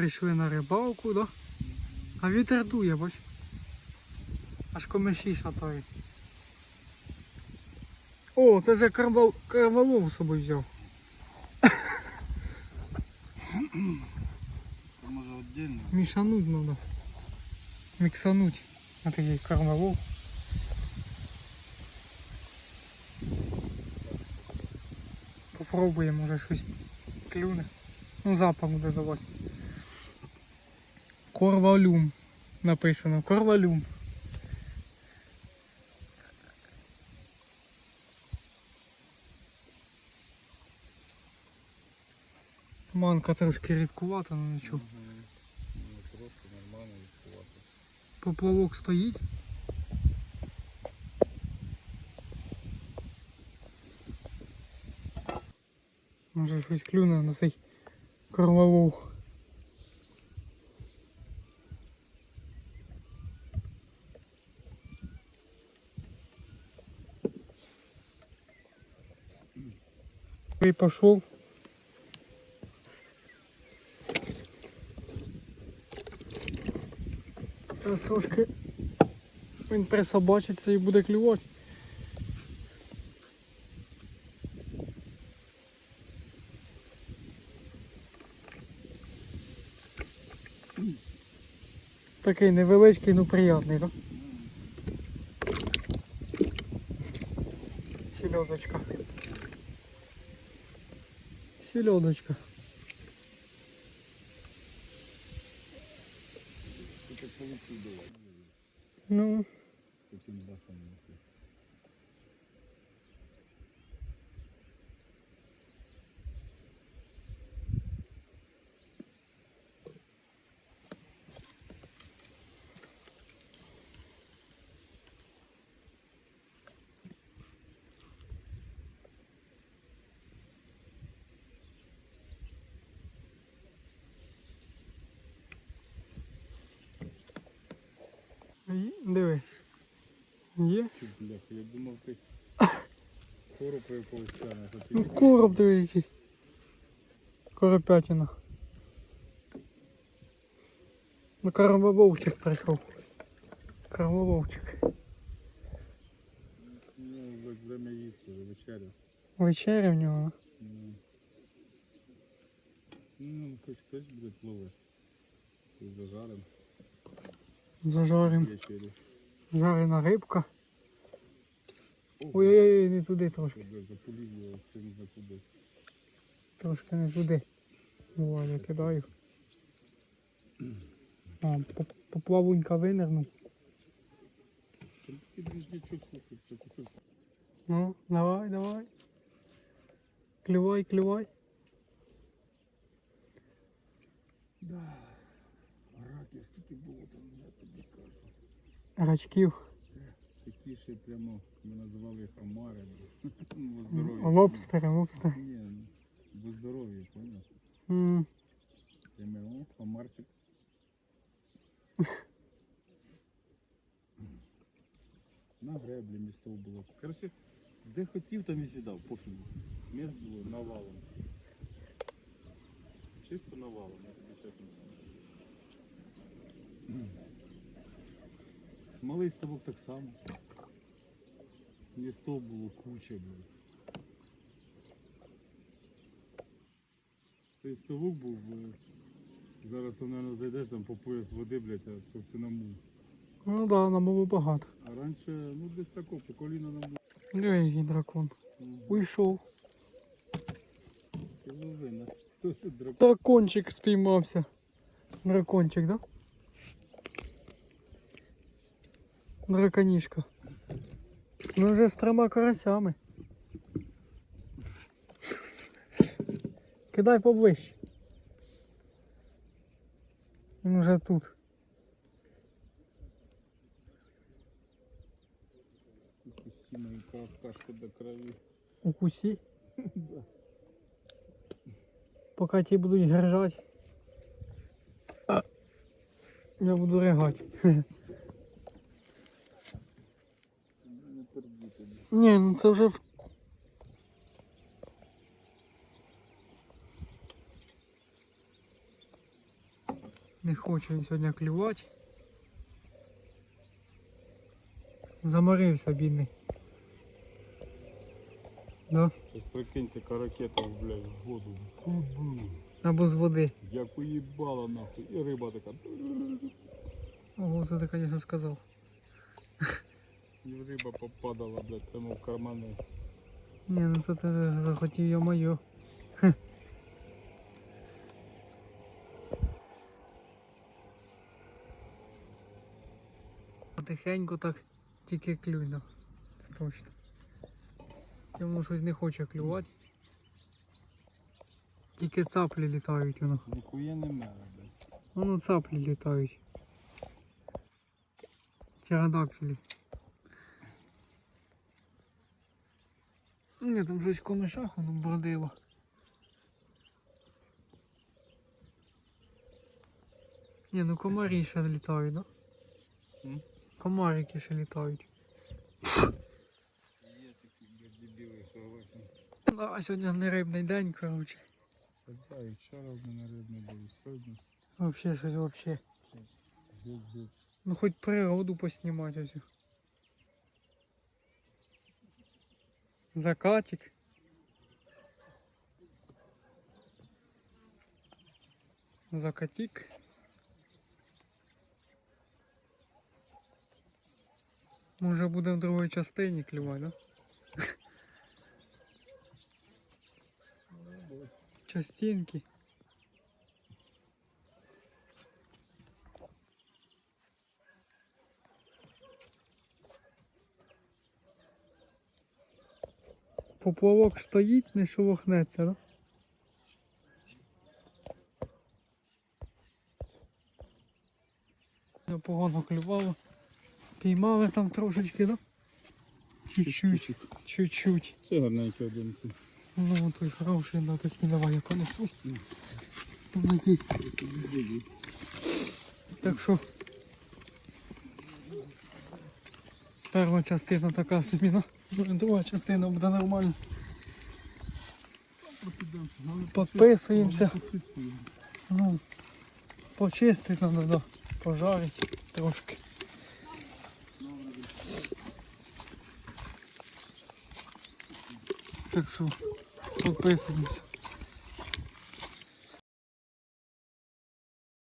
Прийшли на рибалку, да? А вітер дує, бач. Аж комиші шатають. О, це же карвал... карвалов з собою взяв. Може віддільно. Мішануть надо. Міксануть. На такий карвалов. Попробуємо, може щось клюне. Ну, запах буде давати. Корвалюм написано. Корвалюм. Манка трошки рідкувата, ну нічого. Ну, просто нормально відкривати. Поплавок стоїть. Може щось клюне на цей кормову. Пішов. Зараз трошки він присобачиться і буде клювати. Такий невеличкий, ну приятний? Сільодочка. Сільодочка. Давай. Ну, Таким дахом. диви. Є. Чи, бляха, я думав ти кору про якогось чана, що ти Ну короб диви який. Коропятина. Ну карвововчик прийшов. Карвововчик. ну, вже время їсти, вже вечеря. Вечеря в нього. Ну, ну хоч хтось буде ловити. І зажарим Зажарим. Жарена рибка. Ой-ой-ой, не туди трошки. Трошки не туди. О, я кидаю. А, поплавунька винирнув. Ну, давай, давай. Клювай, клювай. Да. Рачків. Такі ще прямо, ми називали їх омари. Бо здоров'я. Лобстери, лобстери. Ні, ну, бо здоров'я, поняв? М, Прямо, о, омарчик. На греблі місто було. Короче, де хотів, там і сідав, пофігу. Міст було навалом. Чисто навалом, я тобі чесно скажу. Малий ставок так само. Містов було куча було. Той ставок був, е, зараз там, мабуть, зайдеш там по пояс води, блядь, а то все на мул. Ну да, нам було багато. А раніше, ну десь тако, по коліна нам було. Який дракон. Уйшов. Тут дракон? Дракончик спіймався. Дракончик, да? Драконішка. Ну вже з трьома карасями. Кидай поближче. Він уже тут. Сіна яка кашка до крові. Укусі. Поки ті будуть грижати. Я буду ригати. Ні, ну це вже в- Не хоче він сьогодні клювати. Заморився бідний. Да? Щось прикиньте, ракета, блядь, в воду. Бу-бу. Або з води. Як уїбала нахуй. І риба така. Ого, це ти, звісно, сказав. І риба попадала, блядь, прямо в кармани. Ні, ну це ти захотів я моє. Потихеньку так тільки клюйно. Це точно. Йому щось не хоче клювати. Тільки цаплі літають воно. Ніхуя не мера, блядь. Воно цаплі літають. Птеродактилі. Ні, там щось комишах воно бродило. Ні, ну комарі ще літають, да? М? Комарики ще літають. Є такі, блядь, дебіли, согласен. Ну, А сьогодні не рибний день, коротше. Та і вчора в мене рибний був, сьогодні. Вообще щось вообще. Ну хоч природу поснімати ось. Закатик. Закатик. Може буде в другій частині клювати, да? Частинки. Поплавок стоїть, не шелохнеться, да? Непогано клювало. Піймали там трошечки, да? Чуть-чуть. Чуть-чуть. Це гарненький один. це. Ну, той хороший, да, такий давай я понесу. Помоги. Так що. Перша частина така ну, друга частина буде нормально. Підписуємося. Ну, почистити треба, пожарити трошки. Так що, підписуємося.